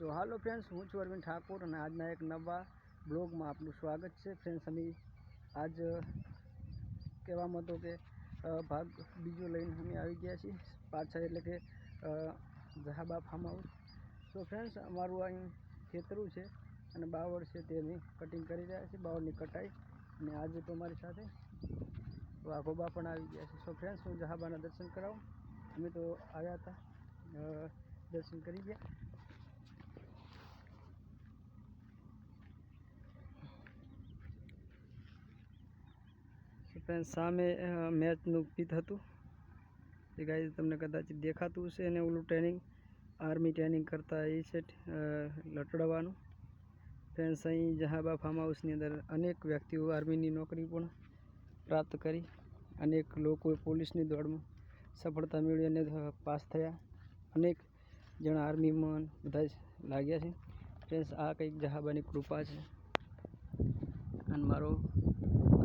સો હાલો friends હું છું અરવિંદ ઠાકોર અને આજના એક નવા બ્લોગમાં આપનું સ્વાગત છે. ફ્રેન્ડ્સ અમે આજ કહેવામાં તો કે ભાગ બીજો લઈને અમે આવી ગયા છીએ, પાછા એટલે કે જહાબા ફાર્મ હાઉસ સો ફ્રેન્ડ્સ અમારું અહીં ખેતરું છે અને બાવળ છે તે અમે કટિંગ કરી રહ્યા છીએ બાવળની કટાઈ. અને આજે તો અમારી સાથે વાઘોબા પણ આવી ગયા છે. સો ફ્રેન્ડ્સ હું જહાબાના દર્શન કરાવું. અમે તો આવ્યા હતા દર્શન કરી ગયા. ફ્રેન્ડ સામે મેચનું પીત હતું. એ ગાય તમને કદાચ દેખાતું હશે અને ઓલું ટ્રેનિંગ આર્મી ટ્રેનિંગ કરતા એ છે લટડવાનું. ફ્રેન્ડ્સ અહીં જહાબા ફાર્મ હાઉસની અંદર અનેક વ્યક્તિઓ આર્મીની નોકરી પણ પ્રાપ્ત કરી. અનેક લોકોએ પોલીસની દોડમાં સફળતા મેળવી અને પાસ થયા. અનેક જણા આર્મીમાં બધા જ લાગ્યા છે. ફ્રેન્ડ્સ આ કંઈક જહાબાની કૃપા છે. અને મારો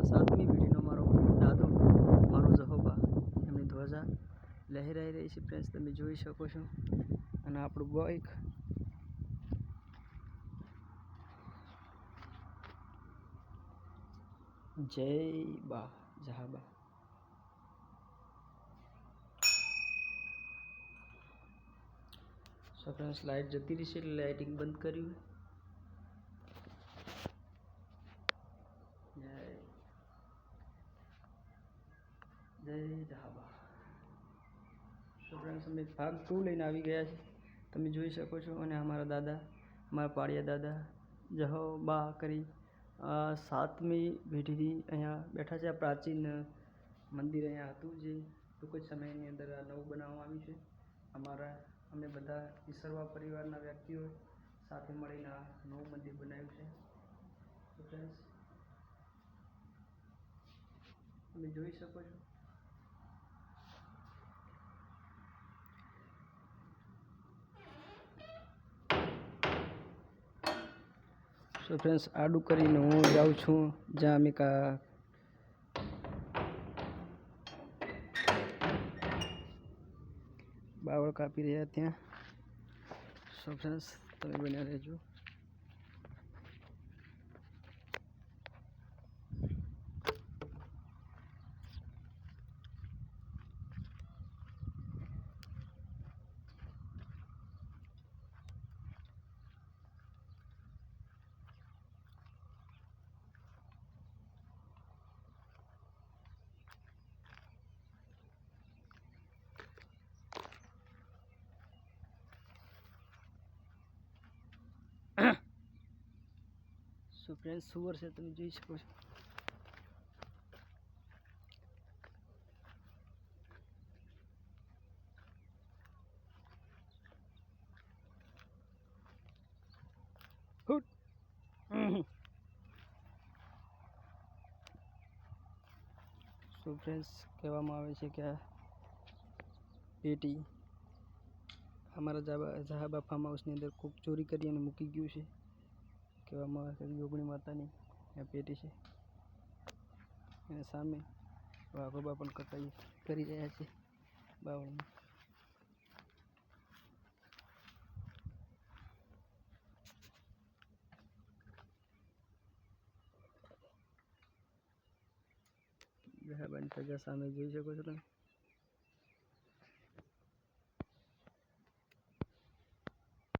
સાતમી પેઢીનો મારો દાદો મારો જહોબા એમની ધ્વજા લહેરાઈ રહી છે ફ્રેન્ડ્સ તમે જોઈ શકો છો. અને આપણું બાઇક જય બા જહાબા સો ફ્રેન્ડ્સ લાઇટ જતી રહી છે એટલે લાઇટિંગ બંધ કર્યું. જય. જય જહાબા સો ફ્રેન્ડ્સ અમે ભાગ ટુ લઈને આવી ગયા છે તમે જોઈ શકો છો અને અમારા દાદા, અમારા પાળિયા દાદા, જહો બા કરી સાતમી પેઢીથી અહીંયા બેઠા છે. આ પ્રાચીન મંદિર અહીંયા હતું જે ટૂંક જ સમયની અંદર આ નવું બનાવવામાં આવ્યું છે. અમારા, અમે બધા ઈસરવા પરિવારના વ્યક્તિઓ સાથે મળીને આ નવું મંદિર બનાવ્યું છે. તો ફ્રેન્ડ્સ તમે જોઈ શકો છો સો ફ્રેન્ડ્સ આડું કરીને હું જાઉં છું, જ્યાં અમે કા બાવળ કાપી રહ્યા ત્યાં. સો ફ્રેન્ડ્સ તમે બન્યા રહેજો. સો ફ્રેન્ડ સુવર છે, તમે જોઈ શકો છો. સો ફ્રેન્ડ્સ કહેવામાં આવે છે કે આ પેટી અમારા જાહા જહાબા ફાર્મ હાઉસની અંદર કોક ચોરી કરી અને મૂકી ગયું છે. કહેવામાં આવે છે યોગણી માતાની આ પેટી છે. અને સામે વાઘોબા પણ કટાઈ કરી રહ્યા છે બાવળમાં. જહાબાની સજા સામે જોઈ શકો છો તમે.